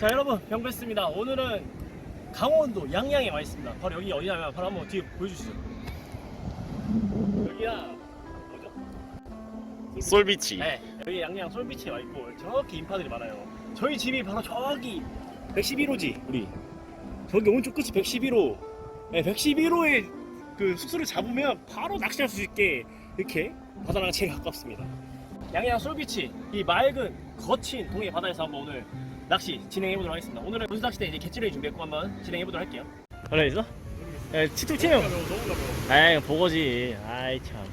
자 여러분 병배스입니다. 오늘은 강원도 양양에 와 있습니다. 바로 여기 어디냐면 바로 한번 뒤에 보여주시죠. 여기야 뭐죠? 솔비치. 네 여기 양양 솔비치에 와 있고 저렇게 인파들이 많아요. 저희 집이 바로 저기 111호지 우리 저기 오른쪽 끝이 111호. 네 111호에 그 숙소를 잡으면 바로 낚시할 수 있게 이렇게 바다랑 제일 가깝습니다. 양양 솔비치 이 맑은 거친 동해 바다에서 한번 오늘 낚시 진행해 보도록 하겠습니다. 오늘은 분수 낚시 때 이제 개찌를 준비했고 한번 진행해 보도록 할게요. 하나 있어? 예, 치툭 치요. 아이 보고지. 아이 참.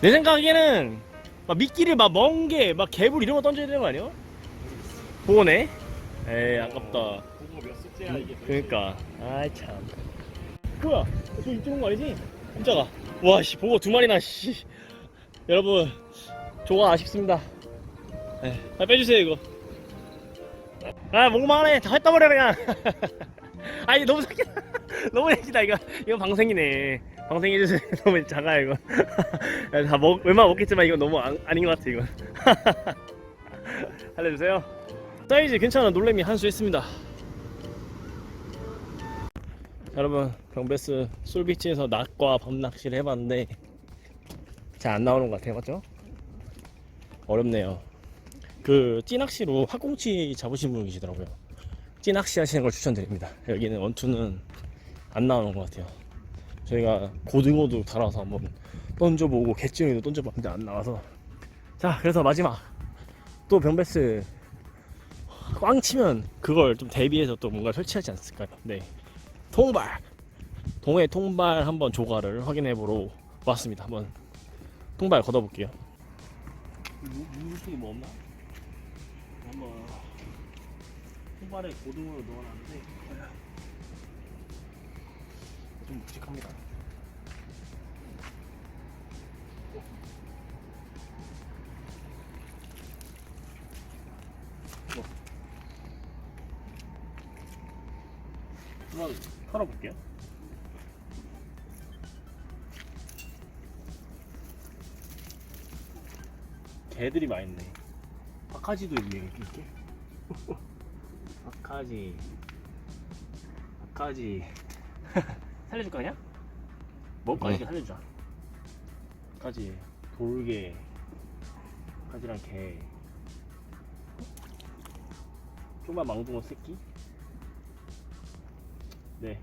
내 생각에는 막 미끼를 막 멍게, 막 개불 이런 거 던져야 되는 거 아니야? 보고네. 에이 아깝다. 그러니까. 아이 참. 뭐야? 저 입주는 거 아니지? 진짜가. 와, 씨, 보고 두 마리나, 씨. 여러분, 조가 아쉽습니다. 에, 아, 빼주세요, 이거. 아, 목망하네. 다 했다 버려, 그냥. 아, 이거 너무 작게. 너무 약이다, 이거. 이거 방생이네. 방생해 주세요. 너무 작아, 이거. 야, 다 먹, 웬만하면 먹겠지만, 이거 너무 안, 아닌 것 같아, 이거. 알려주세요. 사이즈 괜찮아. 놀래미 한수 했습니다. 여러분 병베스 솔비치에서 낮과 밤 낚시를 해봤는데 잘 안 나오는 것 같아요 맞죠? 어렵네요 그 찌낚시로 학꽁치 잡으신 분 계시더라고요. 찌낚시 하시는 걸 추천드립니다. 여기는 원투는 안 나오는 것 같아요. 저희가 고등어도 달아서 한번 던져보고 개찌렁이도 던져봤는데 안 나와서. 자 그래서 마지막. 또 병베스 꽝 치면 그걸 좀 대비해서 또 뭔가 설치하지 않았을까요? 네. 통발. 동해 통발 한번 조과를 확인해 보러 왔습니다. 한번 통발 걷어볼게요. 물 속에 뭐 없나? 한번 통발에 고등어를 넣어놨는데 좀 묵직합니다. 한번 털어볼게요. 개들이 많이 있네. 박하지도 있네, 이렇게. 박하지. 박하지. 살려줄까, 그냥? 먹을 거 네. 살려주자. 박하지, 돌개, 박하지랑 개. 조그만 망둥어 새끼? 네.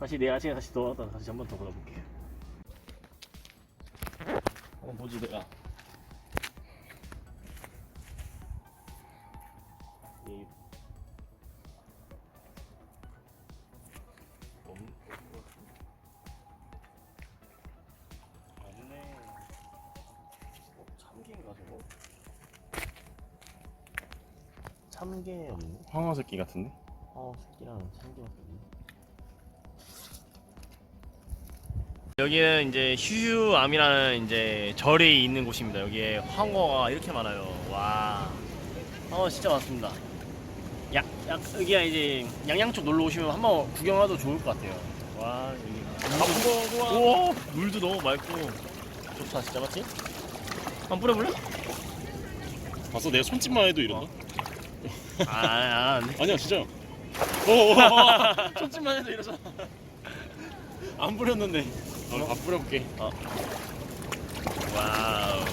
다시 내 아침에 다시 넣어놨다 다시 한 번 더 걸어볼게요. 어, 뭐지 내가? 이 없- 없네. 어, 참개인가 저거? 참개 없네. 황어 새끼 같은데? 어, 새끼랑 참개밖에 없네. 여기는 이제 휴유암이라는 이제 절이 있는 곳입니다. 여기에 황어가 이렇게 많아요. 와, 황어 진짜 많습니다. 약, 약 여기가 이제 양양 쪽 놀러 오시면 한번 구경하도 좋을 것 같아요. 와, 여기 물도, 우와, 물도 너무 맑고 좋다 진짜 맞지? 한번 뿌려볼래? 봤어? 내가 손짓만 해도 이런다? 아, 아, 안 돼. 아니야 진짜. 오, 손짓만 해도 이러잖아. 안 뿌렸는데. 어, 안 뿌려볼게. 와우.